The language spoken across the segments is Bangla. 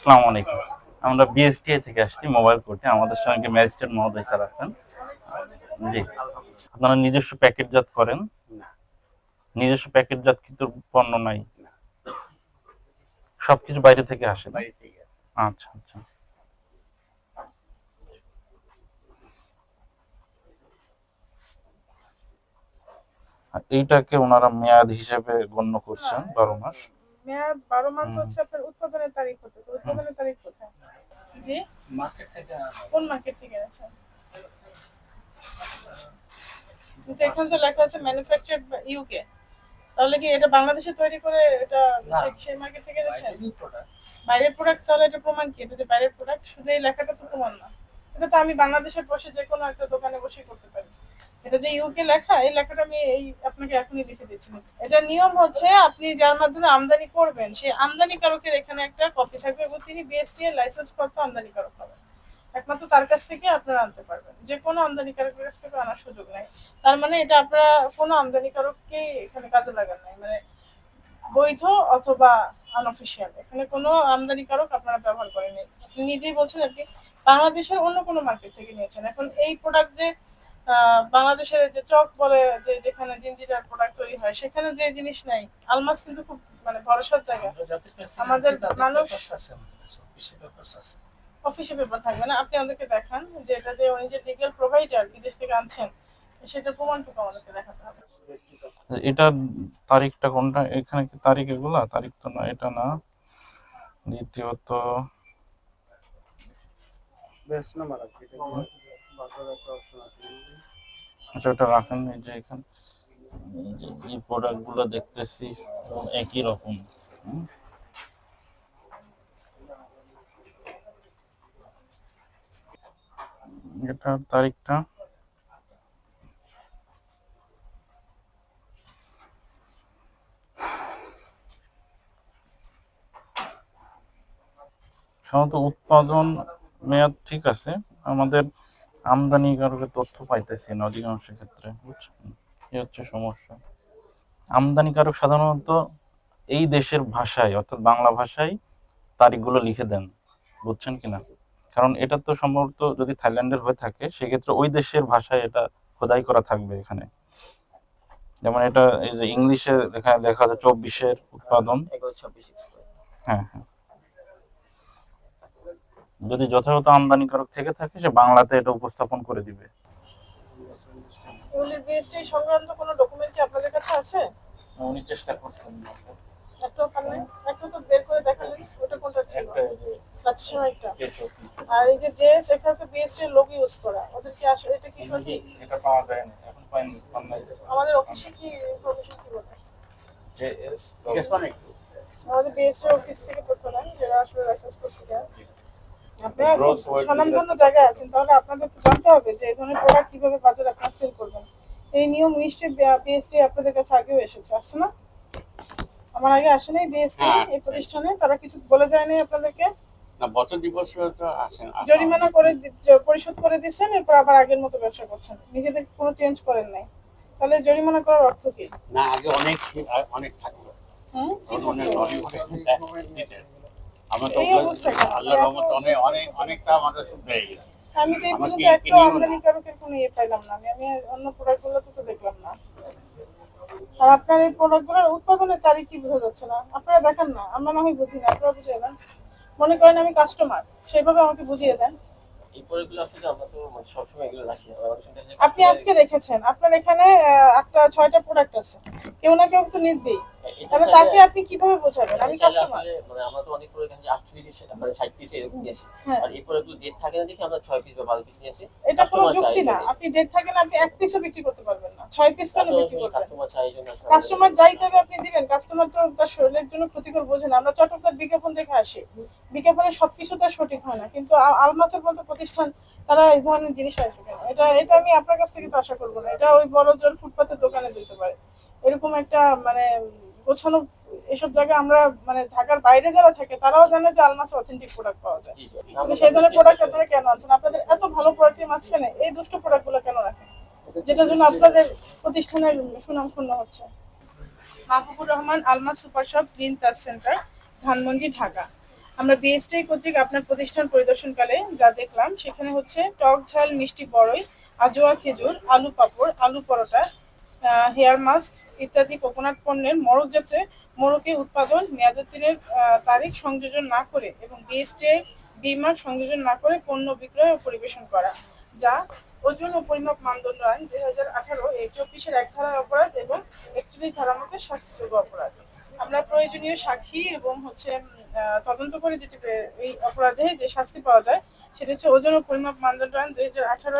আসসালামু আলাইকুম। আমরা বিএসটিআই থেকে আসছি মোবাইল কোর্টে আমাদের সঙ্গে ম্যাজিস্ট্রেট মহোদয় স্যার আছেন। জি। আপনারা নিজস্ব প্যাকেটজাত করেন? নিজস্ব প্যাকেটজাত কিন্তু পণ্য নাই। সবকিছু বাইরে থেকে আসে না? বাইরে থেকে আসে। আচ্ছা আচ্ছা। এইটাকে ওনারা মেয়াদ হিসেবে গণ্য করছেন বারো মাস। মেয়াদ বারো মাস হচ্ছে আপনার উৎপাদনের তারিখ হতে উৎপাদনের তারিখ কোথায়? জি? মার্কেট থেকে কোন মার্কেট থেকে কিন্তু এখানে তো লেখা আছে ম্যানুফ্যাকচার্ড ইউকে তাহলে কি এটা বাংলাদেশে তৈরি করে এটা সেই মার্কেট থেকে এনেছেন? বাইরের প্রোডাক্ট তাহলে এটা প্রমাণ কি? এটা যে বাইরের প্রোডাক্ট শুধু এই লেখাটা তো প্রমাণ না। এটা তো আমি বাংলাদেশের বসে যে কোনো একটা দোকানে বসে করতে পারি। এটা যে ইউকে লেখা, এই লেখাটা আমি এই আপনাকে এখনই লিখে দিচ্ছি। এটা নিয়ম হচ্ছে আপনি যার মাধ্যমে আমদানি করবেন, সেই আমদানিকারকের এখানে একটা কপি থাকবে এবং তিনি বিএসটি এর লাইসেন্স প্রাপ্ত আমদানিকারক হবেন একমাত্র তার কাছ থেকে আপনারা আনতে পারবেন। যে কোনো আমদানিকারকের কাছ থেকে আনার সুযোগ নাই। তার মানে এটা আপনারা কোনো আমদানিকারককে এখানে কাজে লাগান নাই। মানে বৈধ অথবা আনঅফিসিয়াল এখানে কোনো আমদানিকারক আপনারা ব্যবহার করেনি আপনি নিজেই বলছেন আপনি বাংলাদেশের অন্য কোনো মার্কেট থেকে নিয়েছেন। এখন এই প্রোডাক্ট যে বাংলাদেশের যে চক বলে যে যেখানে জিঞ্জিরার প্রোডাক্ট তৈরি হয় সেখানে যে জিনিস নাই আলমাস কিন্তু খুব মানে ভরসার জায়গা। আমাদের মানুষ-। অফিসে পেপার থাকবে না আপনি আমাদেরকে দেখান যে এটা যে উনি যে লিগেল প্রোভাইডার বিদেশ থেকে আনছেন সেটা প্রমাণটুকু আমাদেরকে দেখাতে হবে। এটা তারিখটা কোনটা? এখানে কি তারিখ এগুলা? তারিখ তো না এটা না। দ্বিতীয়ত বেস্ট নাম্বার আচ্ছা ওটা রাখেন এই যে এখানে। এই যে প্রোডাক্টগুলো দেখতেছি, একই রকম। এটার তারিখটা? সাধারণত উৎপাদন মেয়াদ ঠিক আছে। আমাদের আমদানিকারকের তথ্য পাইতেছি না অধিকাংশ ক্ষেত্রে বুঝছেন? এই হচ্ছে সমস্যা। আমদানিকারক সাধারণত এই দেশের ভাষায় অর্থাৎ বাংলা ভাষায় তারিখগুলো লিখে দেন বুঝছেন কিনা? কারণ এটা তো সম্ভবত যদি থাইল্যান্ডের হয়ে থাকে সেক্ষেত্রে ওই দেশের ভাষায় এটা খোদাই করা থাকবে এখানে। যেমন এটা এই যে ইংলিশে লেখা লেখা আছে চব্বিশের উৎপাদন। এগুলো 26 expire। হ্যাঁ হ্যাঁ। যদি যথাযথ আমদানিকারক থেকে থাকে সে বাংলাতে এটা উপস্থাপন করে দিবে। এগুলির বিএসটি সংক্রান্ত কোনো ডকুমেন্ট কি আপনাদের কাছে আছে? উনি চেষ্টা করছেন। একটা তো বের করে দেখালেন। ওটা কোনটা ছিল? আর এই যে জেএস এখানে তো বিএসটি এর লোক ইউজ করা। ওদের কি আসলে এটা কি সঠিক? এটা পাওয়া যায় না। এখন পাইন পান নাই। আমাদের অফিসে কি ইনফরমেশন বলে? আমাদের বিএসটি অফিস থেকে তথ্য নেন যারা আসলে লাইসেন্স করছে যারা। আপনারা Gross weight স্বনামধন্য জায়গায় আছেন তাহলে আপনাদের জানতে হবে যে এই ধরনের প্রোডাক্ট কীভাবে বাজারে আপনারা সেল করবেন। এই নিয়ম নিশ্চয়ই বিএসটি আপনাদের কাছে আগেও এসেছে আসছে না? আমার আগে আসে নাই বিএসটি হ্যাঁ, এই প্রতিষ্ঠানে তারা কিছু বলে যায়নি আপনাদেরকে? না বছর দুই তো আসেন জরিমানা করে পরিশোধ করে দিচ্ছেন এরপর আবার আগের মতো ব্যবসা করছেন। নিজেদের কোনো চেঞ্জ করেন নাই। তাহলে জরিমানা করার অর্থ কি? না আগে অনেক অনেক থাকতো হুম? অনেক অনেক অনেক দিতেন। আমরা তো রহমতে অনেক অনেক অনেকটা আমাদের হয়ে গেছে। আমি তো একটা আমদানিকারকের কোনো ইয়ে পাইলাম না। আমি আমি অন্য প্রোডাক্টগুলো তো দেখলাম না। আর আপনার এই প্রোডাক্টগুলোর উৎপাদনের তারিখ কি বোঝা যাচ্ছে না? আপনারা দেখেন না। আমরা না হয় বুঝি না আপনারা বুঝিয়ে দেন। মনে করেন আমি কাস্টমার সেইভাবে আমাকে বুঝিয়ে দেন। প্রোডাক্টগুলো তো মানে এগুলো আপনি আজকে রেখেছেন। আপনার এখানে একটা ছয়টা প্রোডাক্ট আছে। কেউ না কেউ তো নিবেই। তাহলে তাকে আপনি কীভাবে বোঝাবেন? আমি কাস্টমার মানে আমরা তো অনেক প্রোডাক্ট আছে 48 পিস মানে 60 পিস এরকম নিয়েছি। হ্যাঁ। আর ডেট থাকে না দেখে আমরা 6 পিস বা 12 পিস নিয়েছি। এটা কোনো যুক্তি না। আপনি ডেট থাকেন আপনি এক পিসও বিক্রি করতে পারবেন না। ছয় পিস কেন বিক্রি করবেন? কাস্টমার আছে কাস্টমার যাই তবে আপনি দিবেন। কাস্টমার তো তার শরীরের জন্য ক্ষতিকর বোঝে না। আমরা চটকদার বিজ্ঞাপন দেখে আসি। বিজ্ঞাপনে সবকিছু তো সঠিক হয় না। কিন্তু আলমাসের মতো প্রতিষ্ঠান তারা এই ধরনের জিনিস আসবে কেন এটা এটা আমি আপনার কাছ থেকে তো আশা করব না। এটা ওই বড় জোর ফুটপাতের দোকানে দিতে পারে। এরকম একটা মানে গোছানো এসব জায়গায় আমরা মানে ঢাকার বাইরে যারা থাকে তারাও জানে যে আলমাসে অথেন্টিক প্রোডাক্ট পাওয়া যায়। আমরা সেই ধরনের প্রোডাক্ট আপনারা কেন আনছেন? আপনাদের এত ভালো প্রোডাক্টের মাঝখানে এই দুষ্ট প্রোডাক্টগুলো কেন রাখেন? যেটার জন্য আপনাদের প্রতিষ্ঠানের সুনাম ক্ষুণ্ণ হচ্ছে। Mahbubur Rahman Alma super shop green Taj centre Dhanmondi Dhaka. আমরা বিএসটিআই কর্তৃক আপনার প্রতিষ্ঠান পরিদর্শনকালে যা দেখলাম সেখানে হচ্ছে টক ঝাল মিষ্টি বড়ই আজোয়া খেজুর আলু পাঁপড় আলু পরোটা হেয়ার মাস্ক ইত্যাদি কোকোনাট পণ্যের মরকজাতে মোড়কে উৎপাদন মেয়াদোত্তীর্ণের তারিখ সংযোজন না করে এবং বিএসটিআই বিমার সংযোজন না করে পণ্য বিক্রয় ও পরিবেশন করা, যা ওজন ও পরিমাপ মানদণ্ড আইন দুই হাজার আঠারো এই চব্বিশের এক ধারার অপরাধ এবং একচল্লিশ ধারার মধ্যে শাস্তিযোগ্য অপরাধ। আমরা প্রয়োজনীয় সাক্ষী এবং হচ্ছে তদন্ত করে যেটি, এই অপরাধে যে শাস্তি পাওয়া যায়, সেটা হচ্ছে ওজন ও পরিমাপ মানদণ্ড আইন দুই হাজার আঠারো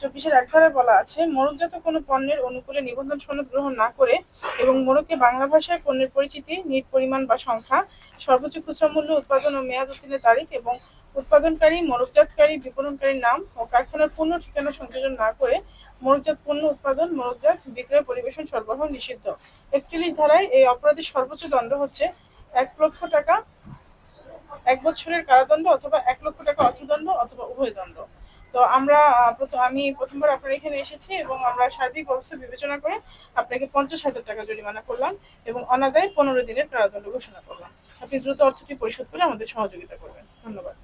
চব্বিশের এক ধারায় বলা আছে মোড়কজাত কোনো পণ্যের অনুকূলে নিবন্ধন সনদ গ্রহণ না করে এবং মোড়কে বাংলা ভাষায় পণ্যের পরিচিতি, নিট পরিমাণ বা সংখ্যা, সর্বোচ্চ খুচরা মূল্য, উৎপাদন ও মেয়াদ উত্তীর্ণের তারিখ এবং উৎপাদনকারী মোড়কজাতকারী বিপণনকারীর নাম ও কারখানার পূর্ণ ঠিকানা সংযোজন না করে মোড়কজাত পণ্য উৎপাদন মোড়কজাত বিক্রয় পরিবেশন সরবরাহ নিষিদ্ধ। একচল্লিশ ধারায় এই অপরাধের সর্বোচ্চ দণ্ড হচ্ছে এক লক্ষ টাকা, এক বছরের কারাদণ্ড অথবা এক লক্ষ টাকা অর্থদণ্ড অথবা উভয় দণ্ড। তো আমরা আমি প্রথমবার আপনার এখানে এসেছি এবং আমরা সার্বিক অবস্থা বিবেচনা করে আপনাকে পঞ্চাশ হাজার টাকা জরিমানা করলাম এবং অনাদায় পনেরো দিনের কারাদণ্ড ঘোষণা করলাম। আপনি দ্রুত অর্থটি পরিশোধ করে আমাদের সহযোগিতা করবেন। ধন্যবাদ।